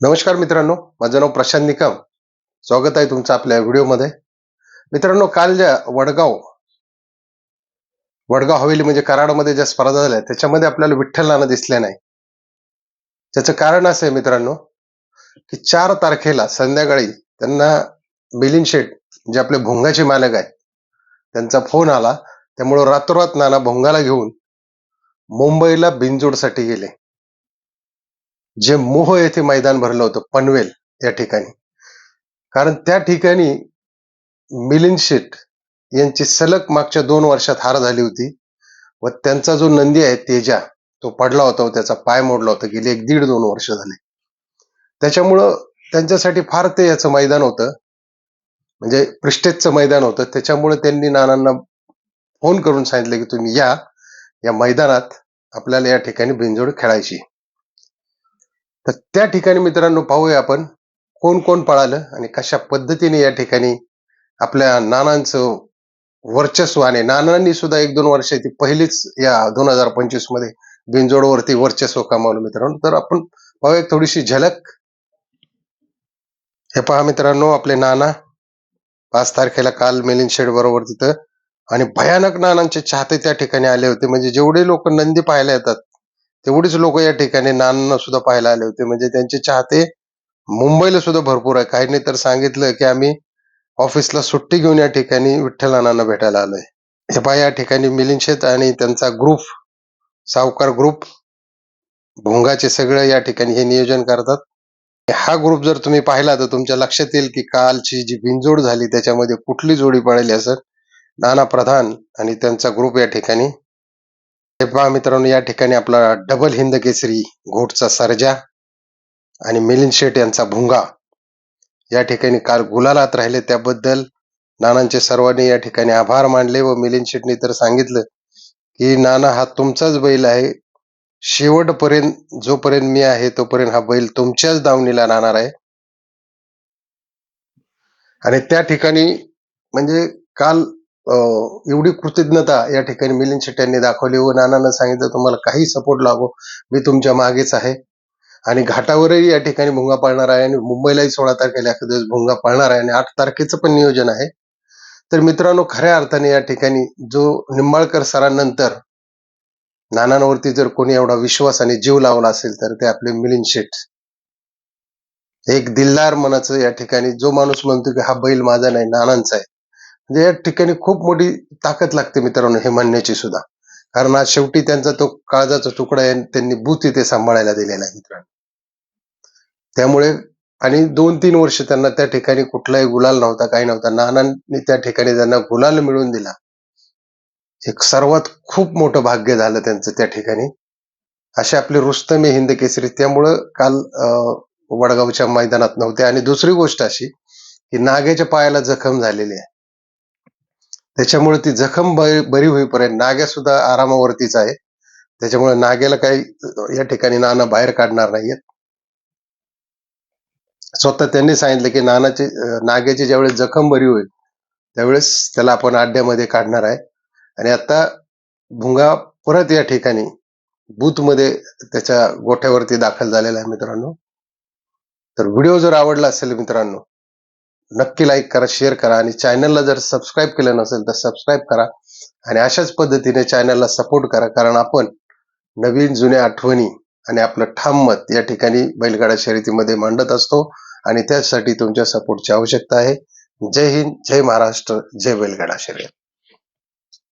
नमस्कार मित्रांनो माझं नाव प्रशांत निकम. स्वागत आहे तुमचं आपल्या व्हिडिओमध्ये. मित्रांनो काल ज्या वडगाव वडगाव हवेली म्हणजे कराडमध्ये ज्या स्पर्धा झाल्या त्याच्यामध्ये आपल्याला विठ्ठल नाना दिसले नाही. त्याचं कारण असं आहे मित्रांनो की चार तारखेला संध्याकाळी त्यांना बिलिन शेठ जे आपले भोंगाचे मालक आहेत त्यांचा फोन आला. त्यामुळं रातोरात नाना भोंगाला घेऊन मुंबईला बिनजोडसाठी गेले. जे मोह येथे मैदान भरलं होतं पनवेल या ठिकाणी. कारण त्या ठिकाणी मिलिंद यांची सलग मागच्या दोन वर्षात हार झाली होती व त्यांचा जो नंदी आहे तेजा तो पडला होता त्याचा पाय मोडला होता. गेले एक दीड दोन वर्ष झाले. त्याच्यामुळं त्यांच्यासाठी फार ते याचं मैदान होतं. म्हणजे प्रिस्टेजचं मैदान होतं. त्याच्यामुळे त्यांनी नानांना फोन करून सांगितलं की तुम्ही या या मैदानात आपल्याला या ठिकाणी बिनजोड खेळायची. तर त्या ठिकाणी मित्रांनो पाहूया आपण कोण कोण पळालं आणि कशा पद्धतीने या ठिकाणी आपल्या नानांचं वर्चस्व आणि नानांनी सुद्धा एक दोन वर्ष ती पहिलीच या दोन हजार पंचवीसमध्ये बिनजोडवरती वर्चस्व कमावलं मित्रांनो. तर आपण पाहूया एक थोडीशी झलक. हे पहा मित्रांनो आपले नाना पाच तारखेला काल मिलिंद शेड बरोबर तिथं आणि भयानक नानांचे चाहते त्या ठिकाणी आले होते. म्हणजे जेवढे लोक नंदी पाहायला येतात तेवढीच लोक या ठिकाणी नानांना सुद्धा पाहायला आले होते. म्हणजे त्यांचे चाहते मुंबईला सुद्धा भरपूर आहे. काहींनी तर सांगितलं की आम्ही ऑफिसला सुट्टी घेऊन या ठिकाणी विठ्ठल नानांना भेटायला आलोय. हे पहा या ठिकाणी मिलिंद शेत आणि त्यांचा ग्रुप सावकार ग्रुप भोंगाचे सगळं या ठिकाणी हे नियोजन करतात. हा ग्रुप जर तुम्ही पाहिला तर तुमच्या लक्षात येईल की कालची जी बिनजोड झाली त्याच्यामध्ये कुठली जोडी पळाली असं नाना प्रधान आणि त्यांचा ग्रुप या ठिकाणी पहा मित्रांनो या ठिकाणी आपला डबल हिंद केसरी घोटचा सर्जा आणि मिलिंद शेट यांचा भुंगा. या ठिकाणी काल गुलालात राहिले त्याबद्दल नानांचे सर्वांनी या ठिकाणी आभार मानले व मिलिंद शेटने तर सांगितलं की नाना हा तुमचाच बैल आहे. शेवटपर्यंत जोपर्यंत मी आहे तोपर्यंत हा बैल तुमच्याच दावणीला राहणार आहे. आणि त्या ठिकाणी म्हणजे काल एवढी कृतज्ञता या ठिकाणी मिलिंद शेट्ट्यांनी दाखवली. व नानांना सांगितलं तुम्हाला काही सपोर्ट लागो. मी तुमच्या मागेच आहे. आणि घाटावरही या ठिकाणी भुंगा पाळणार आहे. आणि मुंबईलाही सोळा तारखेला एखाद दिवस भुंगा पाळणार आहे. आणि आठ तारखेचं पण नियोजन आहे. तर मित्रांनो खऱ्या अर्थाने या ठिकाणी जो निंबाळकर सरांनंतर नानांवरती जर कोणी एवढा विश्वास आणि जीव लावला असेल तर ते आपले मिलिंद शेठ एक दिलदार मनाचं या ठिकाणी जो माणूस म्हणतो की हा बैल माझा नाही नानांचा आहे. म्हणजे या ठिकाणी खूप मोठी ताकद लागते मित्रांनो हे म्हणण्याची सुद्धा. कारण आज शेवटी त्यांचा तो काळजाचा तुकडा आहे त्यांनी बूथ इथे सांभाळायला दिलेला आहे मित्रांनो. त्यामुळे आणि दोन तीन वर्ष त्यांना त्या ठिकाणी कुठलाही गुलाल नव्हता काही नव्हता. नानांनी त्या ठिकाणी त्यांना गुलाल मिळवून दिला. एक सर्वात खूप मोठं भाग्य झालं त्यांचं त्या ठिकाणी. असे आपले रुस्तमे हिंद केसरी त्यामुळं काल वडगावच्या मैदानात नव्हते. आणि दुसरी गोष्ट अशी की नागेच्या पायाला जखम झालेली आहे. त्याच्यामुळे ती जखम बरी होईपर्यंत नाग्या सुद्धा आरामावरतीच आहे. त्याच्यामुळे नाग्याला काही या ठिकाणी नाना बाहेर काढणार नाहीयेत. स्वतः त्यांनी सांगितलं की नानाची नाग्याची ज्यावेळेस जखम बरी होईल त्यावेळेस त्याला आपण आड्यामध्ये काढणार आहे. आणि आता भुंगा परत या ठिकाणी बूथमध्ये त्याच्या गोठ्यावरती दाखल झालेला आहे मित्रांनो. तर व्हिडिओ जर आवडला असेल मित्रांनो नक्की लाईक करा शेअर करा आणि चॅनलला जर सबस्क्राईब केलं नसेल तर सबस्क्राईब करा आणि अशाच पद्धतीने चॅनलला सपोर्ट करा. कारण आपण नवीन जुन्या आठवणी आणि आपलं ठाम मत या ठिकाणी बैलगाडा शर्यतीमध्ये मांडत असतो आणि त्यासाठी तुमच्या सपोर्टची आवश्यकता आहे. जय हिंद जय महाराष्ट्र जय बैलगाडा शर्यत.